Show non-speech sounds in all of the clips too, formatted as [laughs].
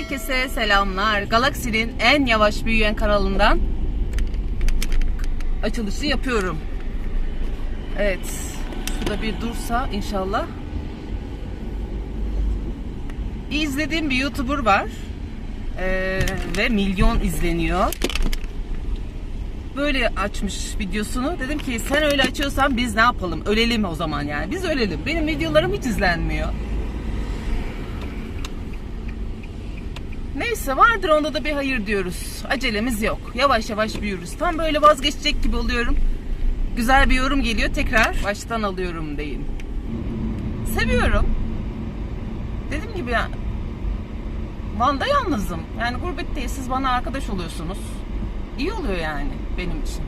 Herkese selamlar. Galaksinin en yavaş büyüyen kanalından açılışı yapıyorum. Evet. Suda bir dursa inşallah. İzlediğim bir YouTuber var. Ee, ve milyon izleniyor. Böyle açmış videosunu. Dedim ki sen öyle açıyorsan biz ne yapalım? Ölelim o zaman yani. Biz ölelim. Benim videolarım hiç izlenmiyor. Neyse vardır onda da bir hayır diyoruz. Acelemiz yok. Yavaş yavaş büyürüz. Tam böyle vazgeçecek gibi oluyorum. Güzel bir yorum geliyor. Tekrar baştan alıyorum deyin. Seviyorum. Dediğim gibi ya, Van'da yalnızım. Yani gurbetteyiz. Siz bana arkadaş oluyorsunuz. İyi oluyor yani benim için.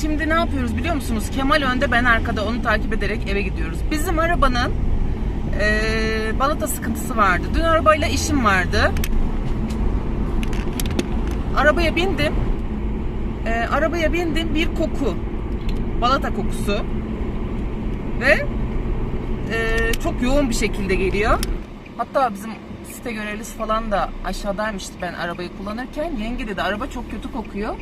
Şimdi ne yapıyoruz biliyor musunuz? Kemal önde ben arkada onu takip ederek eve gidiyoruz. Bizim arabanın eee, balata sıkıntısı vardı. Dün arabayla işim vardı. Arabaya bindim. Eee, arabaya bindim bir koku. Balata kokusu. Ve eee, çok yoğun bir şekilde geliyor. Hatta bizim site görevlisi falan da aşağıdaymıştı ben arabayı kullanırken. Yenge dedi araba çok kötü kokuyor.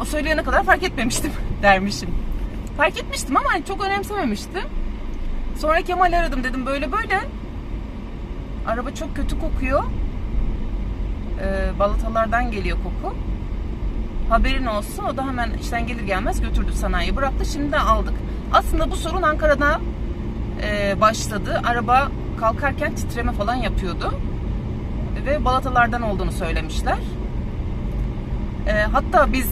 O söyleyene kadar fark etmemiştim [laughs] dermişim. Fark etmiştim ama hani çok önemsememiştim. Sonra Kemal aradım dedim böyle böyle. Araba çok kötü kokuyor. Ee, balatalardan geliyor koku. Haberin olsun. O da hemen işten gelir gelmez götürdü sanayiye bıraktı. Şimdi de aldık. Aslında bu sorun Ankara'da e, başladı. Araba kalkarken titreme falan yapıyordu. Ve balatalardan olduğunu söylemişler. E, hatta biz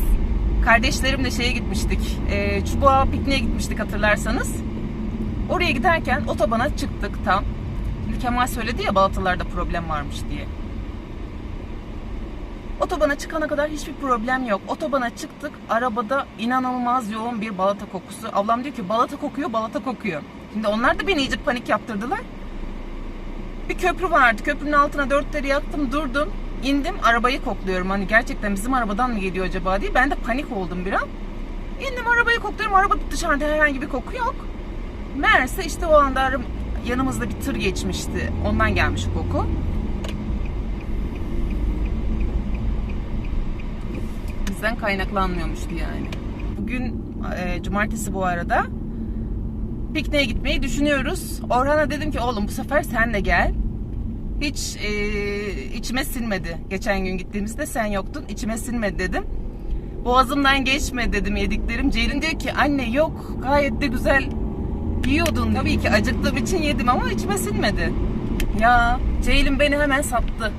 kardeşlerimle şeye gitmiştik. E, Çubuğa pikniğe gitmiştik hatırlarsanız. Oraya giderken otobana çıktık tam. Kemal söyledi ya balatalarda problem varmış diye. Otobana çıkana kadar hiçbir problem yok. Otobana çıktık. Arabada inanılmaz yoğun bir balata kokusu. Ablam diyor ki balata kokuyor, balata kokuyor. Şimdi onlar da beni iyice panik yaptırdılar. Bir köprü vardı. Köprünün altına dörtleri yaktım, durdum. İndim, arabayı kokluyorum. Hani gerçekten bizim arabadan mı geliyor acaba diye. Ben de panik oldum bir an. İndim arabayı kokluyorum. Arabada dışarıda herhangi bir koku yok. Meğerse işte o anda yanımızda bir tır geçmişti. Ondan gelmiş koku. Bizden kaynaklanmıyormuştu yani. Bugün e, cumartesi bu arada. Pikniğe gitmeyi düşünüyoruz. Orhan'a dedim ki oğlum bu sefer sen de gel. Hiç e, içime sinmedi. Geçen gün gittiğimizde sen yoktun. İçime sinmedi dedim. Boğazımdan geçme dedim yediklerim. Ceylin diyor ki anne yok gayet de güzel yiyordun. Tabii ki acıktığım için yedim ama içime sinmedi. Ya Ceylin beni hemen sattı.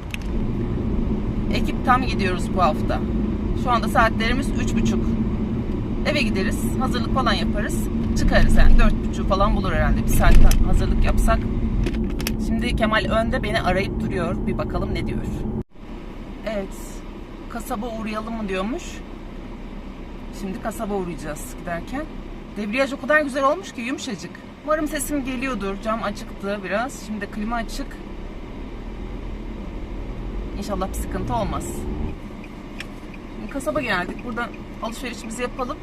Ekip tam gidiyoruz bu hafta. Şu anda saatlerimiz üç buçuk. Eve gideriz, hazırlık falan yaparız. Çıkarız yani dört buçuk falan bulur herhalde. Bir saatten hazırlık yapsak. Şimdi Kemal önde beni arayıp duruyor. Bir bakalım ne diyor. Evet. Kasaba uğrayalım mı diyormuş. Şimdi kasaba uğrayacağız giderken. Debriyaj o kadar güzel olmuş ki yumuşacık. Umarım sesim geliyordur. Cam açıktı biraz. Şimdi de klima açık. İnşallah bir sıkıntı olmaz. Şimdi kasaba geldik. Buradan alışverişimizi yapalım.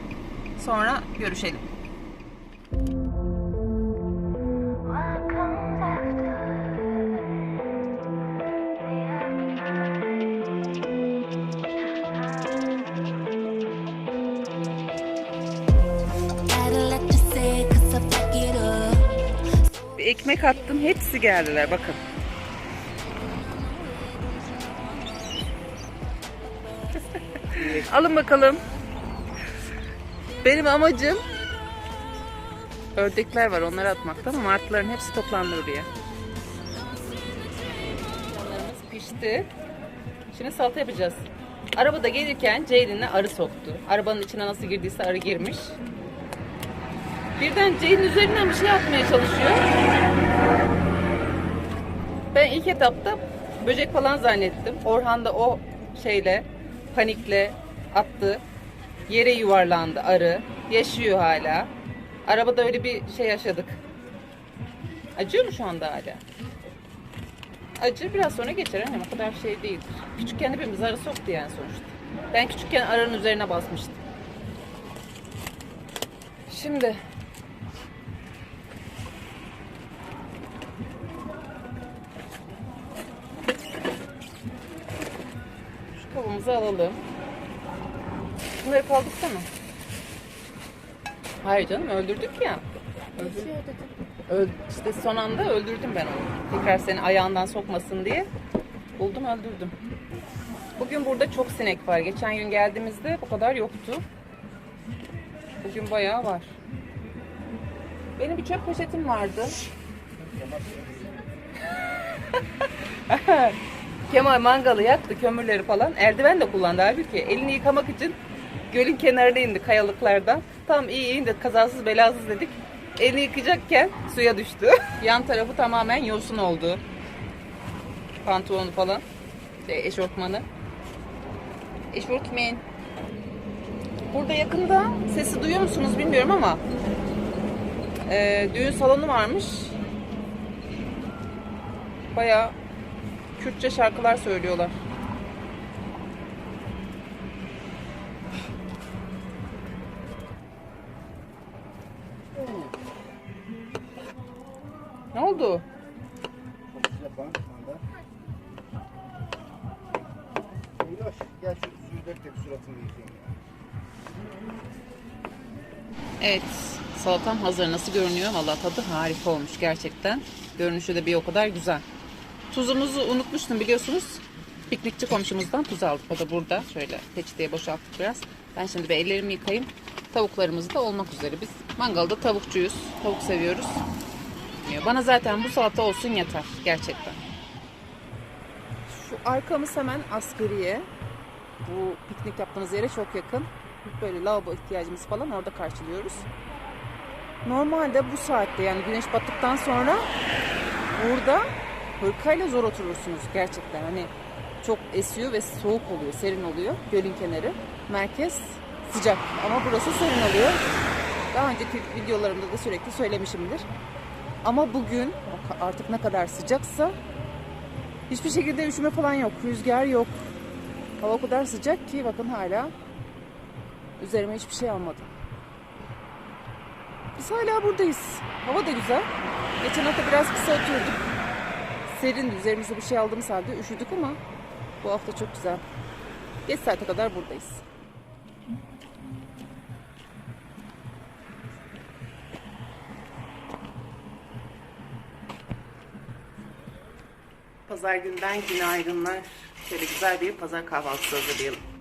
Sonra görüşelim. Ekmek attım. Hepsi geldiler. Bakın. [laughs] Alın bakalım. Benim amacım ördekler var onları atmakta ama martıların hepsi toplandı buraya. Yanlarımız pişti. Şimdi salata yapacağız. Arabada gelirken Ceylin'le arı soktu. Arabanın içine nasıl girdiyse arı girmiş. Birden Ceylin üzerinden bir şey atmaya çalışıyor. Ben ilk etapta böcek falan zannettim. Orhan da o şeyle panikle attı. Yere yuvarlandı arı. Yaşıyor hala. Arabada öyle bir şey yaşadık. Acıyor mu şu anda hala? Acı biraz sonra geçer annem o kadar şey değildir. Küçükken hepimiz arı soktu yani sonuçta. Ben küçükken arının üzerine basmıştım. Şimdi Etimizi alalım. Bunları kaldırsana. Hayır canım öldürdük ya. Öldürdük. Öl, işte son anda öldürdüm ben onu. Tekrar seni ayağından sokmasın diye. Buldum öldürdüm. Bugün burada çok sinek var. Geçen gün geldiğimizde bu kadar yoktu. Bugün bayağı var. Benim bir çöp poşetim vardı. [laughs] Kemal mangalı yaktı, kömürleri falan. Eldiven de kullandı halbuki. Elini yıkamak için gölün kenarına indi kayalıklardan. Tam iyi indi, kazasız belasız dedik. Elini yıkayacakken suya düştü. [laughs] Yan tarafı tamamen yosun oldu. Pantolonu falan. Şey, eşortmanı. Eşortmen. Burada yakında sesi duyuyor musunuz bilmiyorum ama e, düğün salonu varmış. Bayağı Kürtçe şarkılar söylüyorlar. Ne oldu? Evet, salatam hazır. Nasıl görünüyor? Vallahi tadı harika olmuş gerçekten. Görünüşü de bir o kadar güzel. Tuzumuzu unutmuştum biliyorsunuz. Piknikçi komşumuzdan tuz aldık. O da burada. Şöyle peçeteye boşalttık biraz. Ben şimdi bir ellerimi yıkayayım. Tavuklarımız da olmak üzere. Biz mangalda tavukçuyuz. Tavuk seviyoruz. Bana zaten bu salata olsun yeter. Gerçekten. Şu arkamız hemen asgariye. Bu piknik yaptığımız yere çok yakın. Böyle lavabo ihtiyacımız falan orada karşılıyoruz. Normalde bu saatte yani güneş battıktan sonra burada hırkayla zor oturursunuz gerçekten. Hani çok esiyor ve soğuk oluyor, serin oluyor gölün kenarı. Merkez sıcak ama burası serin oluyor. Daha önceki videolarımda da sürekli söylemişimdir. Ama bugün artık ne kadar sıcaksa hiçbir şekilde üşüme falan yok. Rüzgar yok. Hava o kadar sıcak ki bakın hala üzerime hiçbir şey almadım. Biz hala buradayız. Hava da güzel. Geçen hafta biraz kısa oturduk. Serindi. Üzerimize bir şey aldığımız halde üşüdük ama bu hafta çok güzel. Geç saate kadar buradayız. Pazar günden günaydınlar. Şöyle güzel bir pazar kahvaltısı hazırlayalım.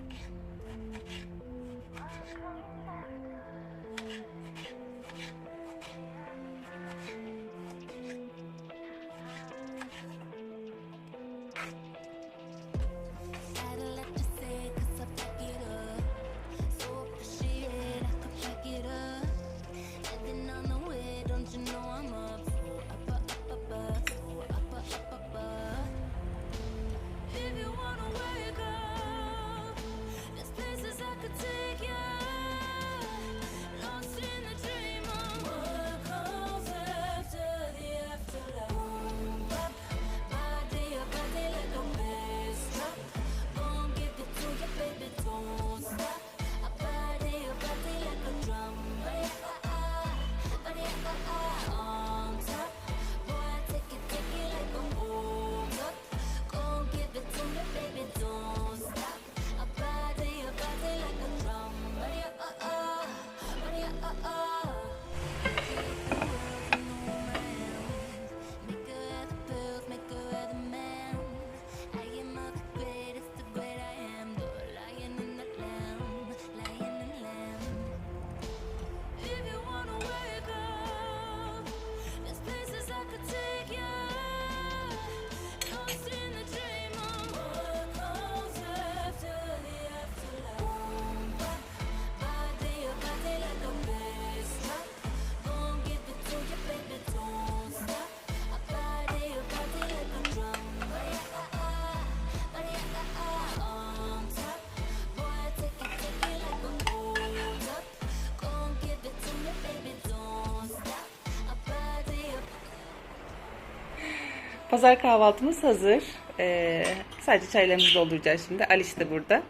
Pazar kahvaltımız hazır. Ee, sadece çaylarımızı dolduracağız şimdi. Aliş de burada.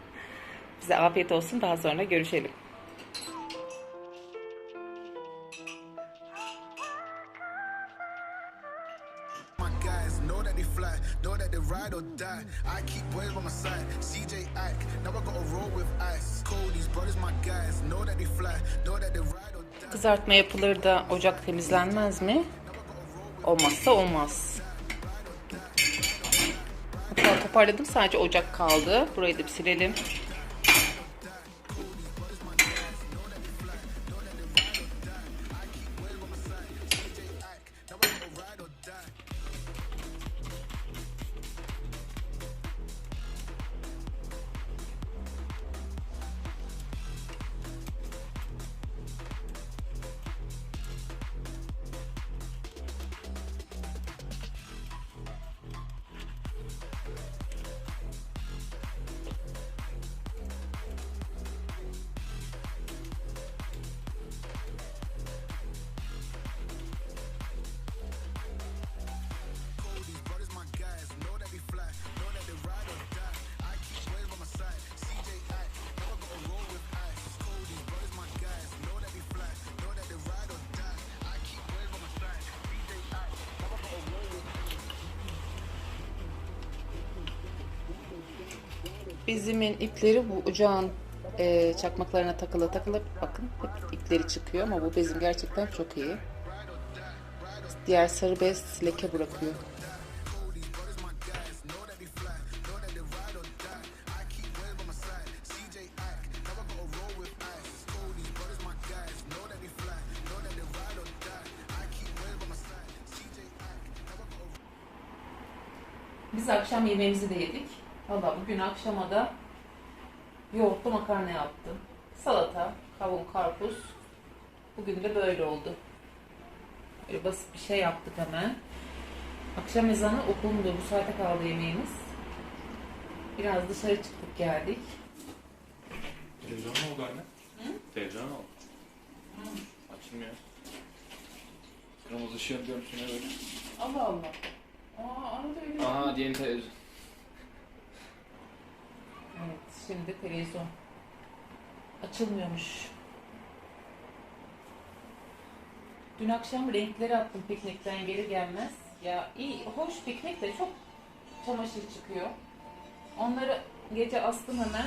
Bize afiyet olsun. Daha sonra görüşelim. Kızartma yapılır da ocak temizlenmez mi? Olmazsa olmaz. Toparladım sadece ocak kaldı. Burayı da bir silelim. Bizimin ipleri bu ocağın e, çakmaklarına takılı takılı bakın hep ipleri çıkıyor ama bu bezim gerçekten çok iyi. Diğer sarı bez leke bırakıyor. Biz akşam yemeğimizi de yedik. Valla bugün akşama da yoğurtlu makarna yaptım. Salata, kavun, karpuz. Bugün de böyle oldu. Böyle basit bir şey yaptık hemen. Akşam ezanı okundu. Bu saate kaldı yemeğimiz. Biraz dışarı çıktık geldik. Televizyon mu oldu anne? Televizyon mu oldu? Açılmıyor. Kırmızı ışığı yapıyorum şuna böyle. Allah Allah. Aa, arada öyle. Aha yeni televizyon. Evet, şimdi televizyon açılmıyormuş. Dün akşam renkleri attım piknikten geri gelmez. Ya iyi, hoş piknik de çok çamaşır çıkıyor. Onları gece astım hemen.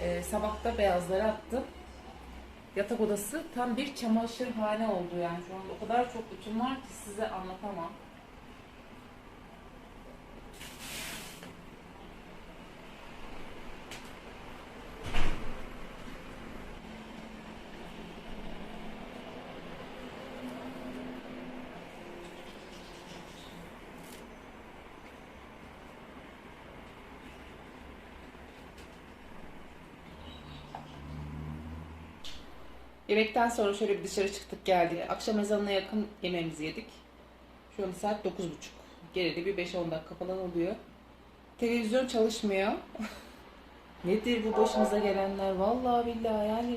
Ee, sabahta beyazları attım. Yatak odası tam bir çamaşırhane oldu yani şu anda. O kadar çok ütüm var ki size anlatamam. Yemekten sonra şöyle bir dışarı çıktık geldik. Akşam ezanına yakın yemeğimizi yedik. Şu an saat 9.30. Geride bir 5-10 dakika falan oluyor. Televizyon çalışmıyor. [laughs] Nedir bu başımıza gelenler? Vallahi billahi yani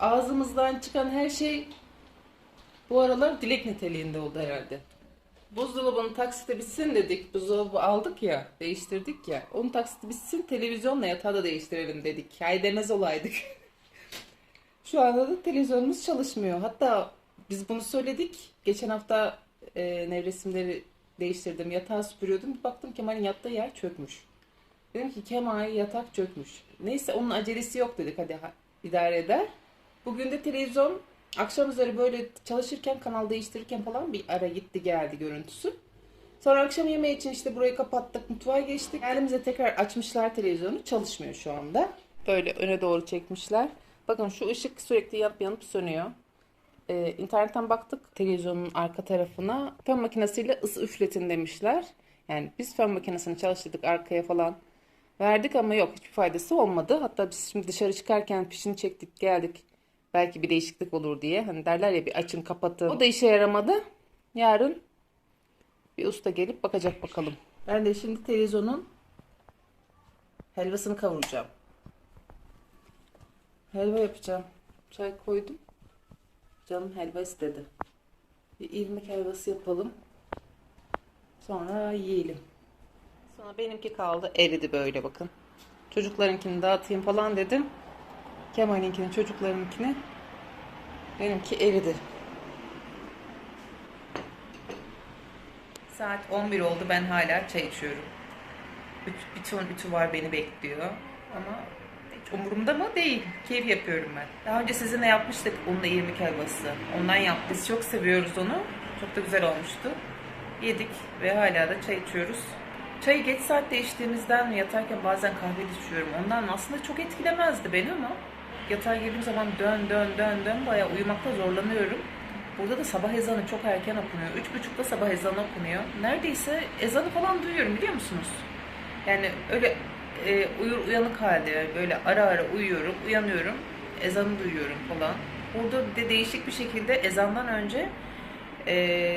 ağzımızdan çıkan her şey bu aralar dilek niteliğinde oldu herhalde. Buzdolabının taksiti bitsin dedik. Buzdolabı aldık ya, değiştirdik ya. Onun taksiti bitsin, televizyonla yatağı da değiştirelim dedik. Hay demez olaydık. [laughs] Şu anda da televizyonumuz çalışmıyor. Hatta biz bunu söyledik. Geçen hafta e, nevresimleri değiştirdim. Yatağı süpürüyordum. Baktım Kemal'in yattığı yer çökmüş. Dedim ki Kemal yatak çökmüş. Neyse onun acelesi yok dedik. Hadi ha- idare eder. Bugün de televizyon akşam üzeri böyle çalışırken kanal değiştirirken falan bir ara gitti geldi görüntüsü. Sonra akşam yemeği için işte burayı kapattık, mutfağa geçtik. Elimize tekrar açmışlar televizyonu. Çalışmıyor şu anda. Böyle öne doğru çekmişler. Bakın şu ışık sürekli yanıp yanıp sönüyor. Ee, internetten baktık televizyonun arka tarafına. Fön makinesiyle ısı üfletin demişler. Yani biz fön makinesini çalıştırdık arkaya falan. Verdik ama yok hiçbir faydası olmadı. Hatta biz şimdi dışarı çıkarken fişini çektik geldik. Belki bir değişiklik olur diye. Hani derler ya bir açın kapatın. O da işe yaramadı. Yarın bir usta gelip bakacak bakalım. Ben de şimdi televizyonun helvasını kavuracağım. Helva yapacağım. Çay koydum. Canım helva istedi. Bir irmik helvası yapalım. Sonra yiyelim. Sonra benimki kaldı. Eridi böyle bakın. Çocuklarınkini dağıtayım falan dedim. Kemal'inkini, çocuklarınkini. Benimki eridi. Saat 11 oldu ben hala çay içiyorum. Ton ütü var beni bekliyor ama umurumda mı? Değil. Keyif yapıyorum ben. Daha önce sizinle yapmıştık unla irmik helvası. Ondan yaptık. Biz çok seviyoruz onu. Çok da güzel olmuştu. Yedik ve hala da çay içiyoruz. Çayı geç saatte içtiğimizden yatarken bazen kahve içiyorum. Ondan aslında çok etkilemezdi beni ama yatağa girdiğim zaman dön dön dön dön bayağı uyumakta zorlanıyorum. Burada da sabah ezanı çok erken okunuyor. Üç buçukta sabah ezanı okunuyor. Neredeyse ezanı falan duyuyorum biliyor musunuz? Yani öyle e, uyur uyanık halde böyle ara ara uyuyorum, uyanıyorum, ezanı duyuyorum falan. Burada de değişik bir şekilde ezandan önce e,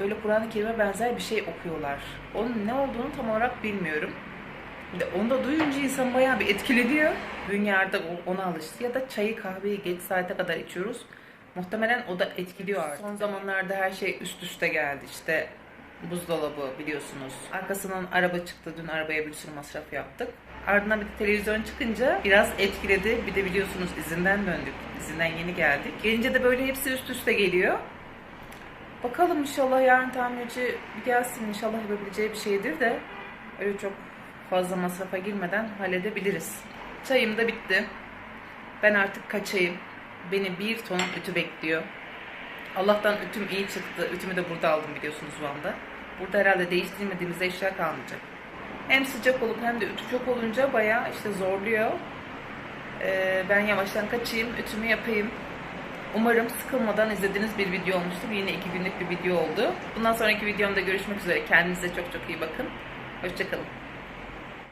böyle Kur'an-ı Kerim'e benzer bir şey okuyorlar. Onun ne olduğunu tam olarak bilmiyorum. De onu da duyunca insan bayağı bir etkileniyor. O- ona alıştı. Ya da çayı kahveyi geç saate kadar içiyoruz. Muhtemelen o da etkiliyor artık. Son zamanlarda her şey üst üste geldi. İşte buzdolabı biliyorsunuz. Arkasından araba çıktı. Dün arabaya bir sürü masraf yaptık. Ardından bir de televizyon çıkınca biraz etkiledi. Bir de biliyorsunuz izinden döndük. İzinden yeni geldik. Gelince de böyle hepsi üst üste geliyor. Bakalım inşallah yarın tamirci gelsin. İnşallah yapabileceği bir şeydir de öyle çok fazla masrafa girmeden halledebiliriz. Çayım da bitti. Ben artık kaçayım. Beni bir ton ütü bekliyor. Allah'tan ütüm iyi çıktı. Ütümü de burada aldım biliyorsunuz Van'da. Burada herhalde değiştirmediğimiz eşya kalmayacak. Hem sıcak olup hem de ütü çok olunca bayağı işte zorluyor. Ee, ben yavaştan kaçayım, ütümü yapayım. Umarım sıkılmadan izlediğiniz bir video olmuştur. Yine iki günlük bir video oldu. Bundan sonraki videomda görüşmek üzere. Kendinize çok çok iyi bakın. Hoşçakalın.